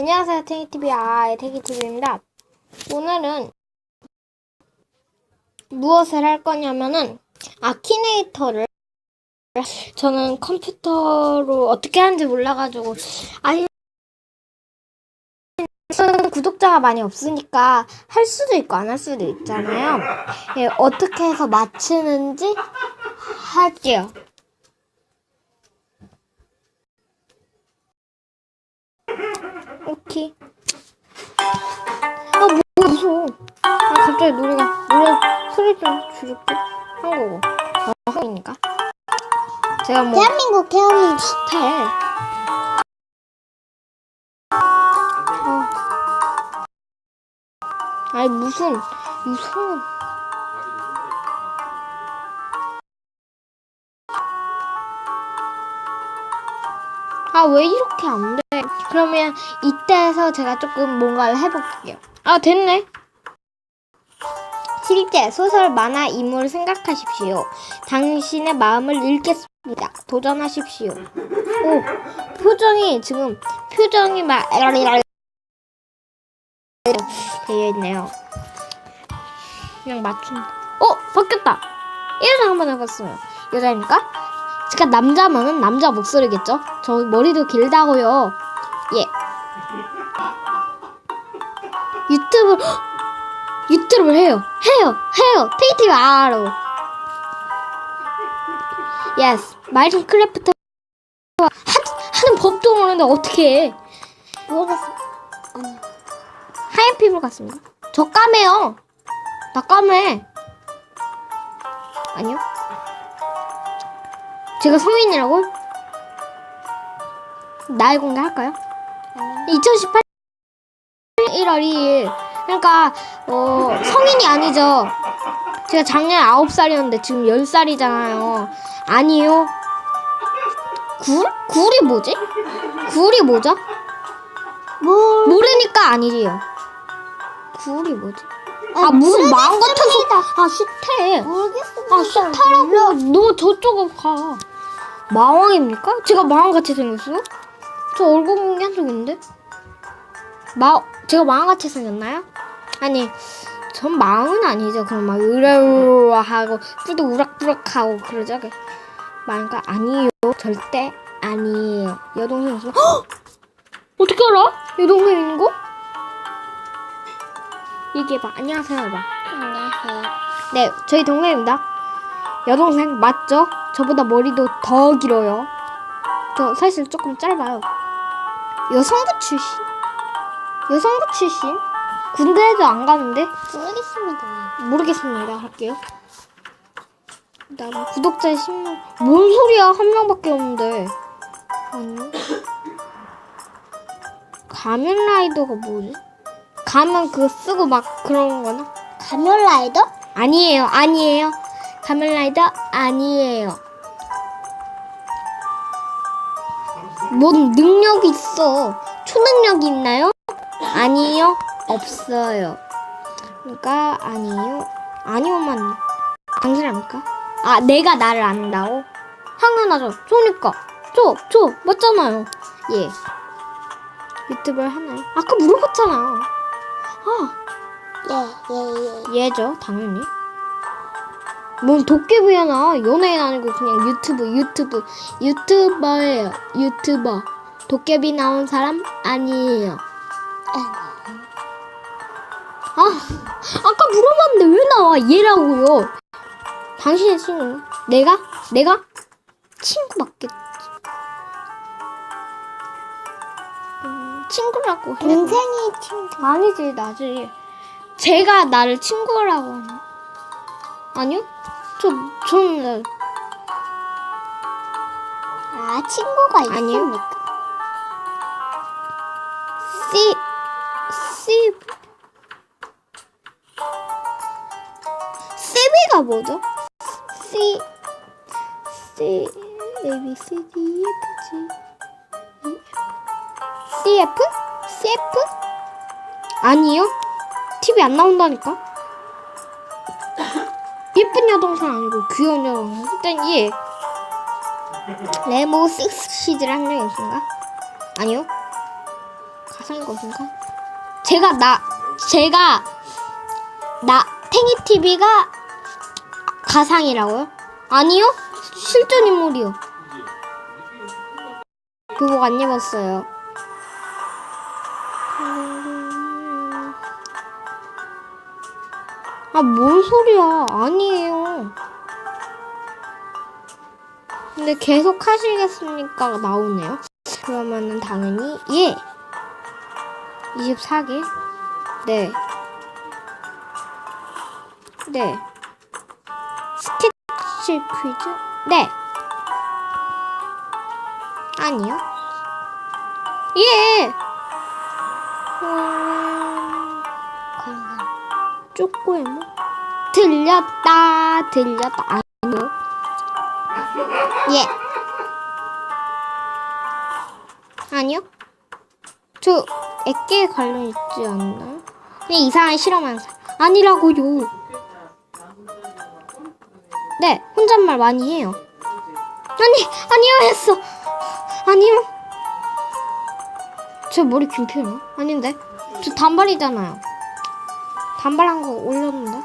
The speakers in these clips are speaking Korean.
안녕하세요, 태기TV 아의 태기TV입니다. 오늘은 무엇을 할 거냐면은 아키네이터를 저는 컴퓨터로 어떻게 하는지 몰라가지고 아니 구독자가 많이 없으니까 할 수도 있고 안 할 수도 있잖아요. 예, 어떻게 해서 맞추는지 할게요. 오케이. 아, 뭐, 무서워. 아, 갑자기 노래가, 노래 소리 좀 줄일게. 한국어. 저 한국이니까. 제가 뭐, 대한민국 대한민국 스타일. 어. 아니, 무슨, 무슨. 아, 왜 이렇게 안 돼? 그러면 이때에서 제가 조금 뭔가를 해볼게요. 아, 됐네. 실제 소설 만화 인물을 생각하십시오. 당신의 마음을 읽겠습니다. 도전하십시오. 오, 표정이 지금 표정이 막 되어 있네요. 그냥 맞춘다. 어, 바뀌었다. 이런 한번 해봤어요. 여자입니까? 제가 남자면은 남자 목소리겠죠? 저 머리도 길다고요. 예. 유튜브 유튜브를 해요. 해요. 해요. 테이티브 알로. 예스. 마인크래프트 하, 하는 법도 모르는데 어떻게 해? 모르겠어. 아니 하얀 피부 같습니다. 저 까매요. 나 까매. 아니요. 제가 성인이라고? 나이 공개할까요? 2018년 1월 2일. 그러니까 어, 성인이 아니죠. 제가 작년 9살이었는데 지금 10살이잖아요. 아니요. 굴? 굴이 뭐지? 굴이 뭐죠? 뭐 모르니까 아니지요. 굴이 뭐지? 아 무슨 마음 같아서 아 싫대. 모르겠습니다. 아 싫다라고. 너 저쪽으로 가. 마왕입니까? 제가 마왕같이 생겼어요? 저 얼굴 공개한 적 있는데? 마 제가 마왕같이 생겼나요? 아니 전 마왕은 아니죠. 그럼 막 으라으라 하고 뿔도 우락부락하고 그러죠. 마왕가 아니에요. 절대 아니에요. 여동생 헉! 어떻게 알아? 여동생 있는 거? 얘기해봐. 안녕하세요. 해봐. 안녕하세요. 네, 저희 동생입니다. 여동생 맞죠? 저보다 머리도 더 길어요. 저 사실 조금 짧아요. 여성부 출신? 여성부 출신? 군대에도 안 가는데? 모르겠습니다. 모르겠습니다. 할게요. 그다음 구독자 10명. 뭔 소리야? 한 명밖에 없는데. 아니요. 가면 라이더가 뭐지? 가면 그거 쓰고 막 그런 거나? 가면라이더? 아니에요, 아니에요. 가면 라이더 아니에요. 뭔 능력이 있어? 초능력이 있나요? 아니요, 없어요. 그러니까 아니요, 아니요만 당신 아닙니까? 아, 내가 나를 안다고? 당연하죠. 저니까. 저, 저, 맞잖아요. 예. 유튜브를 하나요? 아까 물어봤잖아. 아, 예 예 예. 예, 얘죠, 당연히. 뭔 도깨비야 나 연예인 아니고 그냥 유튜브 유튜브 유튜버예요 유튜버 도깨비 나온 사람 아니에요 아 아까 물어봤는데 왜 나와? 얘라고요. 당신의 친구 내가? 내가? 친구 맞겠지. 음, 친구라고 해 동생이 친구. 아니지 나지. 제가 나를 친구라고 하나 아니요? 저 저는 아 친구가 아니요. 있습니까? C C CB가 뭐죠? C C A B C D E F G. C F? C F? 아니요. TV 안 나온다니까? 예쁜 여동생 아니고 귀여운 여동생. 일단 예 레모 식스 시즈를 한 적이 있습니까? 아니요. 가상인 것인가? 제가 나 제가 나 탱이 TV가 가상이라고요? 아니요 실존 인물이요. 교복 안 입었어요. 아, 뭔 소리야. 아니에요. 근데 계속 하시겠습니까? 나오네요. 그러면은 당연히, 예. 24개? 네. 네. 스케치 퀴즈? 네. 아니요. 예. 음. 쪼꼬에모? 들렸다, 들렸다. 아니요. 예. 아니요. 저 애깨 관련 있지 않나요? 그냥 이상한 실험하는 사람. 아니라고요. 네, 혼잣말 많이 해요. 아니, 아니요 했어. 아니요. 저 머리 긴 편이요? 아닌데. 저 단발이잖아요. 단발한 거 올렸는데.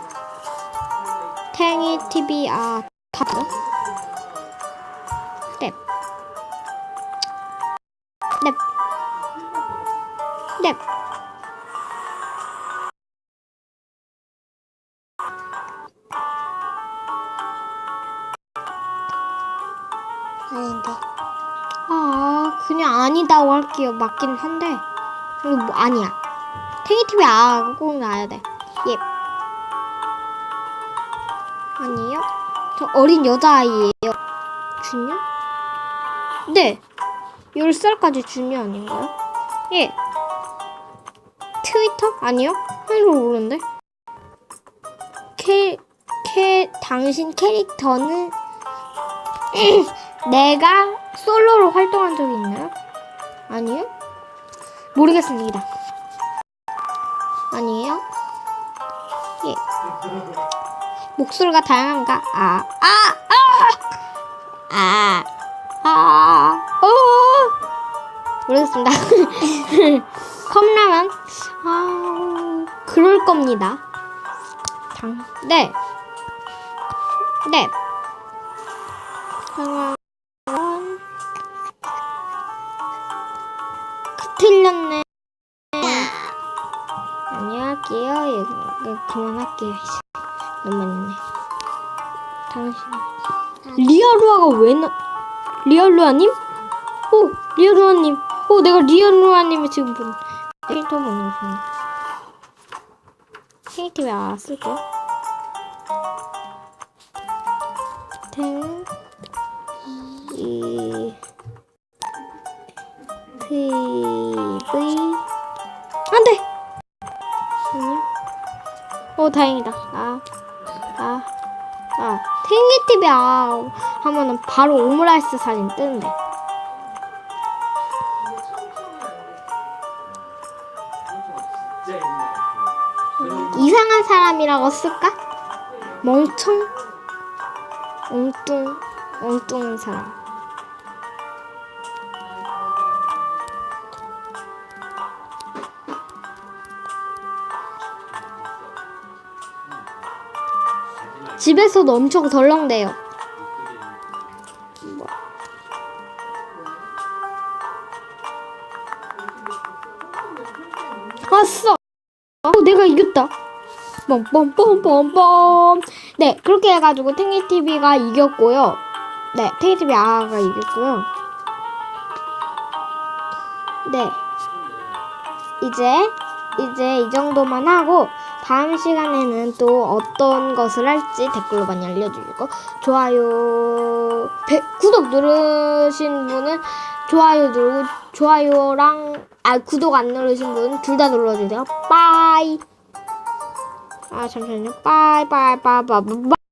탱이 TV 아 타죠? 넵. 아닌데. 아 그냥 아니다고 할게요. 맞긴 한데. 이거 뭐 아니야. 탱이 TV 아꼭 나야 돼. 예. 아니에요? 저 어린 여자아이예요. 주니어? 네. 10살까지 주니어 아닌가요? 예. 트위터? 아니요. 하나도 모르는데. 캐, 캐, 당신 캐릭터는 내가 솔로로 활동한 적이 있나요? 아니요. 모르겠습니다. 아니에요? 예. 목소리가 다양한가? 아, 아, 아, 아, 아, 어. 모르겠습니다. 컵라면? 아, 그럴 겁니다. 당, 네. 네. 틀렸네. 아니 할게요. 예, 그- 그만할게요. 너무 많네. 당신. 리아루아가 왜 나? 리아루아님? 오, 리아루아님. 오, 내가 리아루아님을 지금 본 캐릭터 보는 거잖아. 캐릭터 왜안 쓸게요? 탱, 이, TV. 안 돼! 아니요. 오, 다행이다. 아, 아, 아. 탱기TV 아, 하면은 바로 오므라이스 사진 뜨는데. 사람이라고 쓸까? 멍청? 엉뚱, 엉뚱한 사람. 집에서도 엄청 덜렁대요. 왔어. 어, 내가 이겼다. 뻔뻔뻔뻔뻔. 네, 그렇게 해가지고 탱이 TV가 이겼고요. 네, 탱이 TV 아가 이겼고요. 네, 이제 이제 이 정도만 하고 다음 시간에는 또 어떤 것을 할지 댓글로 많이 알려주시고 좋아요 배- 구독 누르신 분은 좋아요 누르고 좋아요랑 아 구독 안 누르신 분은 둘 다 눌러주세요 빠이 아 잠시만요 빠이 빠이 빠이 빠이 빠이